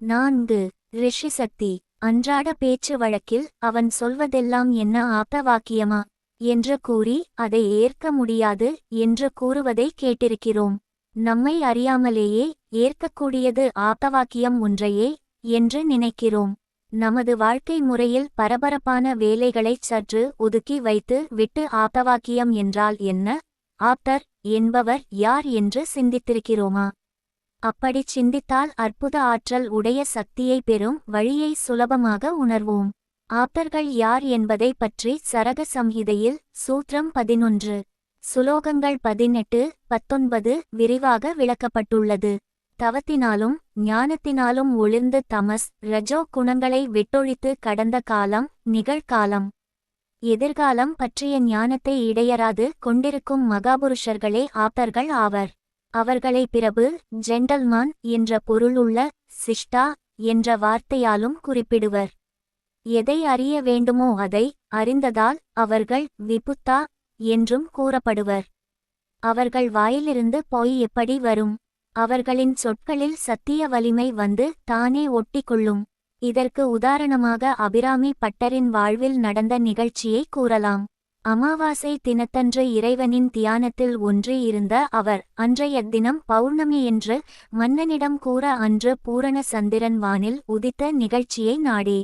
நான்கு ரிஷி சக்தி அன்றாட பேச்சு வழக்கில் அவன் சொல்வதெல்லாம் என்ன ஆப்த வாக்கியமா என்று கூறி அதை ஏற்க முடியாது என்று கூறுவதை கேட்டிருக்கிறோம். நம்மை அறியாமலேயே ஏற்கக்கூடியது ஆப்தவாக்கியம் ஒன்றையே என்று நினைக்கிறோம். நமது வாழ்க்கை முறையில் பரபரப்பான வேலைகளைச் சற்று ஒதுக்கி வைத்து விட்டு ஆப்தவாக்கியம் என்றால் என்ன? ஆப்தர் என்பவர் யார் என்று சிந்தித்திருக்கிறோமா? அப்படிச் சிந்தித்தால் அற்புத ஆற்றல் உடைய சக்தியை பெறும் வழியை சுலபமாக உணர்வோம். ஆப்தர்கள் யார் என்பதை பற்றி சரக சம்ஹிதையில் சூத்திரம் பதினொன்று சுலோகங்கள் பதினெட்டு பத்தொன்பது விரிவாக விளக்கப்பட்டுள்ளது. தவத்தினாலும் ஞானத்தினாலும் ஒளிர்ந்து தமஸ் ரஜோ குணங்களை விட்டொழித்து கடந்த காலம் நிகழ்காலம். எதிர்காலம் பற்றிய ஞானத்தை இடையராது கொண்டிருக்கும் மகாபுருஷர்களே ஆப்தர்கள் ஆவர். அவர்களை பிரபு ஜென்டல்மான் என்ற பொருளுள்ள சிஷ்டா என்ற வார்த்தையாலும் குறிப்பிடுவர். எதை அறிய வேண்டுமோ அதை அறிந்ததால் அவர்கள் விபுத்தா என்றும் கூறப்படுவர். அவர்கள் வாயிலிருந்து பொய் எப்படி வரும்? அவர்களின் சொற்களில் சத்திய வலிமை வந்து தானே ஒட்டிக்கொள்ளும். இதற்கு உதாரணமாக அபிராமி பட்டரின் வாழ்வில் நடந்த நிகழ்ச்சியை கூறலாம். அமாவாசை தினத்தன்று இறைவனின் தியானத்தில் ஒன்றி இருந்த அவர் அன்றைய தினம் பௌர்ணமியன்று மன்னனிடம் கூற அன்று பூரண சந்திரன் வானில் உதித்த நிகழ்ச்சியை நாடே.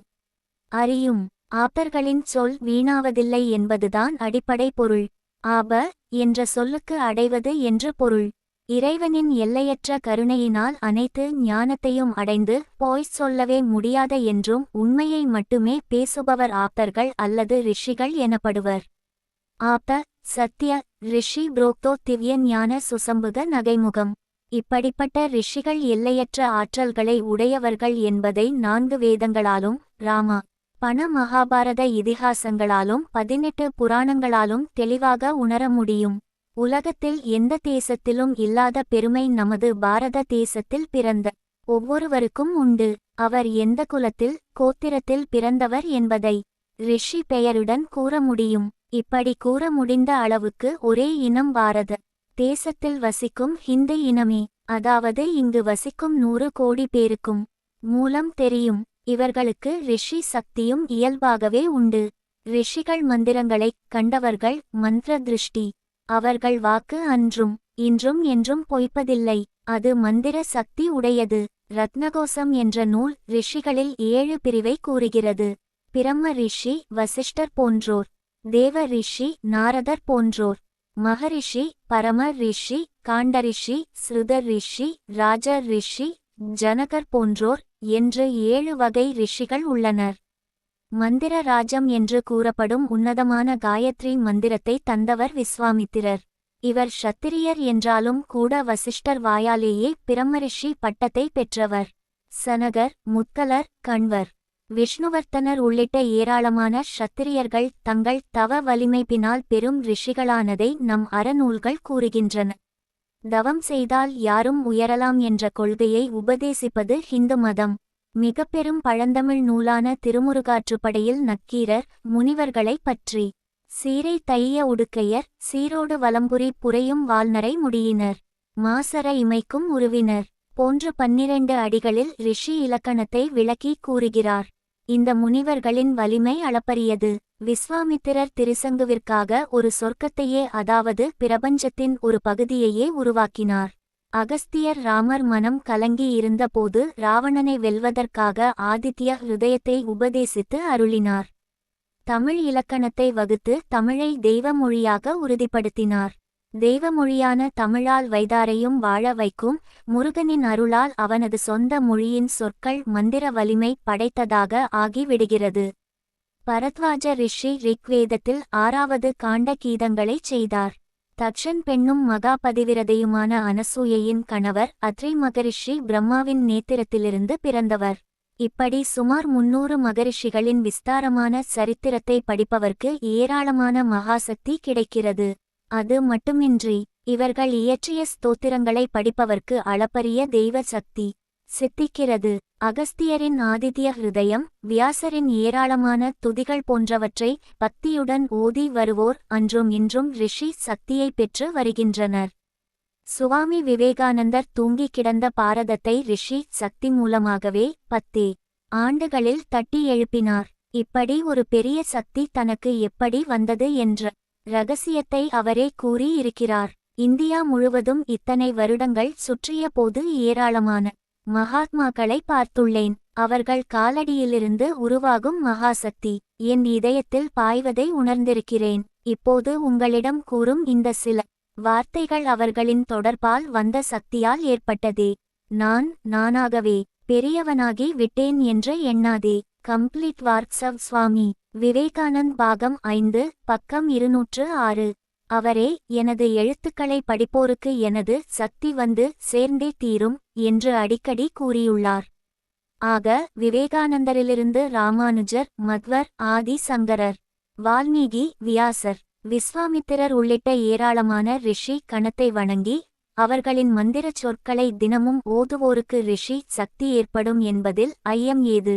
அறியும் ஆப்பர்களின் சொல் வீணாவதில்லை என்பதுதான் அடிப்படை பொருள். ஆப என்ற சொல்லுக்கு அடைவது என்று பொருள். இறைவனின் எல்லையற்ற கருணையினால் அனைத்து ஞானத்தையும் அடைந்து போய் சொல்லவே முடியாத என்றும் உண்மையை மட்டுமே பேசுபவர் ஆப்தர்கள் அல்லது ரிஷிகள் எனப்படுவர். ஆப்த சத்ய ரிஷி புரோக்தோ திவ்ய ஞான சுசம்புக நகைமுகம். இப்படிப்பட்ட ரிஷிகள் எல்லையற்ற ஆற்றல்களை உடையவர்கள் என்பதை நான்கு வேதங்களாலும் ராமா பண மகாபாரத இதிகாசங்களாலும் பதினெட்டு புராணங்களாலும் தெளிவாக உணர முடியும். உலகத்தில் எந்த தேசத்திலும் இல்லாத பெருமை நமது பாரத தேசத்தில் பிறந்த ஒவ்வொருவருக்கும் உண்டு. அவர் எந்த குலத்தில் கோத்திரத்தில் பிறந்தவர் என்பதை ரிஷி பெயருடன் கூற முடியும். இப்படி கூற முடிந்த அளவுக்கு ஒரே இனம் பாரத தேசத்தில் வசிக்கும் ஹிந்து இனமே. அதாவது இங்கு வசிக்கும் நூறு கோடி பேருக்கும் மூலம் தெரியும். இவர்களுக்கு ரிஷி சக்தியும் இயல்பாகவே உண்டு. ரிஷிகள் மந்திரங்களைக் கண்டவர்கள் மந்திர திருஷ்டி அவர்கள் வாக்கு அன்றும் இன்றும் என்றும் பொய்ப்பதில்லை. அது மந்திர சக்தி உடையது. ரத்னகோசம் என்ற நூல் ரிஷிகளில் ஏழு பிரிவை கூறுகிறது. பிரம்ம ரிஷி வசிஷ்டர் போன்றோர். தேவ ரிஷி நாரதர் போன்றோர். மகரிஷி பரம ரிஷி காண்டரிஷி ஸ்ருதர் ரிஷி ராஜ ரிஷி ஜனகர் போன்றோர் என்று ஏழு வகை ரிஷிகள் உள்ளனர். மந்திர ராஜம் என்று கூறப்படும் உன்னதமான காயத்ரி மந்திரத்தை தந்தவர் விஸ்வாமித்திரர். இவர் ஷத்திரியர் என்றாலும் கூட வசிஷ்டர் வாயாலேயே பிரம்மரிஷி பட்டத்தை பெற்றவர். சனகர் முத்கலர் கண்வர். விஷ்ணுவர்த்தனர் உள்ளிட்ட ஏராளமான ஷத்திரியர்கள் தங்கள் தவ வலிமைப்பினால் பெரும் ரிஷிகளானதை நம் அறநூல்கள் கூறுகின்றன. தவம் செய்தால் யாரும் உயரலாம் என்ற கொள்கையை உபதேசிப்பது ஹிந்து மதம். மிக பெரும் பழந்தமிழ் நூலான திருமுருகாற்றுப்படையில் நக்கீரர் முனிவர்களைப் பற்றி. சீரை தைய உடுக்கையர் சீரோடு வலம்புரி புரையும் வாழ்நரை முடியினர். மாசர இமைக்கும் உருவினர். போன்ற பன்னிரண்டு அடிகளில் ரிஷி இலக்கணத்தை விளக்கி கூறுகிறார். இந்த முனிவர்களின் வலிமை அளப்பரியது. விஸ்வாமித்திரர் திருசங்குவிற்காக ஒரு சொர்க்கத்தையே அதாவது பிரபஞ்சத்தின் ஒரு பகுதியையே உருவாக்கினார். அகஸ்தியர் ராமர் மனம் கலங்கி இருந்தபோது ராவணனை வெல்வதற்காக ஆதித்ய ஹிருதயத்தை உபதேசித்து அருளினார். தமிழ் இலக்கணத்தை வகுத்து தமிழை தெய்வ மொழியாக உறுதிப்படுத்தினார். தெய்வமொழியான தமிழால் வைதாரையும் வாழ வைக்கும் முருகனின் அருளால் அவனது சொந்த மொழியின் சொற்கள் மந்திர வலிமை படைத்ததாக ஆகிவிடுகிறது. பரத்வாஜ ரிஷி ரிக்வேதத்தில் ஆறாவது காண்ட கீதங்களைச் செய்தார். தட்சன் பெண்ணும் மகாபதிவிரதையுமான அனசூயையின் கணவர் அத்ரி மகரிஷி பிரம்மாவின் நேத்திரத்திலிருந்து பிறந்தவர். இப்படி சுமார் முன்னூறு மகரிஷிகளின் விஸ்தாரமான சரித்திரத்தை படிப்பவர்க்கு ஏராளமான மகாசக்தி கிடைக்கிறது. அது மட்டுமின்றி இவர்கள் இயற்றிய ஸ்தோத்திரங்களை படிப்பவர்க்கு அளப்பரிய தெய்வ சக்தி சித்திக்கிறது. அகஸ்தியரின் ஆதித்ய ஹிருதயம் வியாசரின் ஏராளமான துதிகள் போன்றவற்றை பக்தியுடன் ஓதி வருவோர் அன்றும் இன்றும் ரிஷி சக்தியை பெற்று வருகின்றனர். சுவாமி விவேகானந்தர் தூங்கி கிடந்த பாரதத்தை ரிஷி சக்தி மூலமாகவே பத்தே ஆண்டுகளில் தட்டி எழுப்பினார். இப்படி ஒரு பெரிய சக்தி தனக்கு எப்படி வந்தது என்ற ரகசியத்தை அவரே கூறி இருக்கிறார் இந்தியா முழுவதும் இத்தனை வருடங்கள் சுற்றிய போது ஏராளமான மகாத்மாக்களை பார்த்துள்ளேன். அவர்கள் காலடியிலிருந்து உருவாகும் மகாசக்தி. என் இதயத்தில் பாய்வதை உணர்ந்திருக்கிறேன். இப்போது உங்களிடம் கூறும் இந்த சில வார்த்தைகள் அவர்களின் தொடர்பால் வந்த சக்தியால் ஏற்பட்டதே. நான் நானாகவே பெரியவனாகி விட்டேன் என்று எண்ணாதே. Complete works of Swami. Vivekanand பாகம் ஐந்து பக்கம் இருநூற்று ஆறு. அவரே எனது எழுத்துக்களை படிப்போருக்கு எனது சக்தி வந்து சேர்ந்தே தீரும் என்று அடிக்கடி கூறியுள்ளார். ஆக விவேகானந்தரிலிருந்து ராமானுஜர் மத்வர் ஆதி சங்கரர் வால்மீகி வியாசர் விஸ்வாமித்திரர் உள்ளிட்ட ஏராளமான ரிஷி கணத்தை வணங்கி அவர்களின் மந்திரச் சொற்களை தினமும் ஓதுவோருக்கு ரிஷி சக்தி ஏற்படும் என்பதில் ஐயம் ஏது?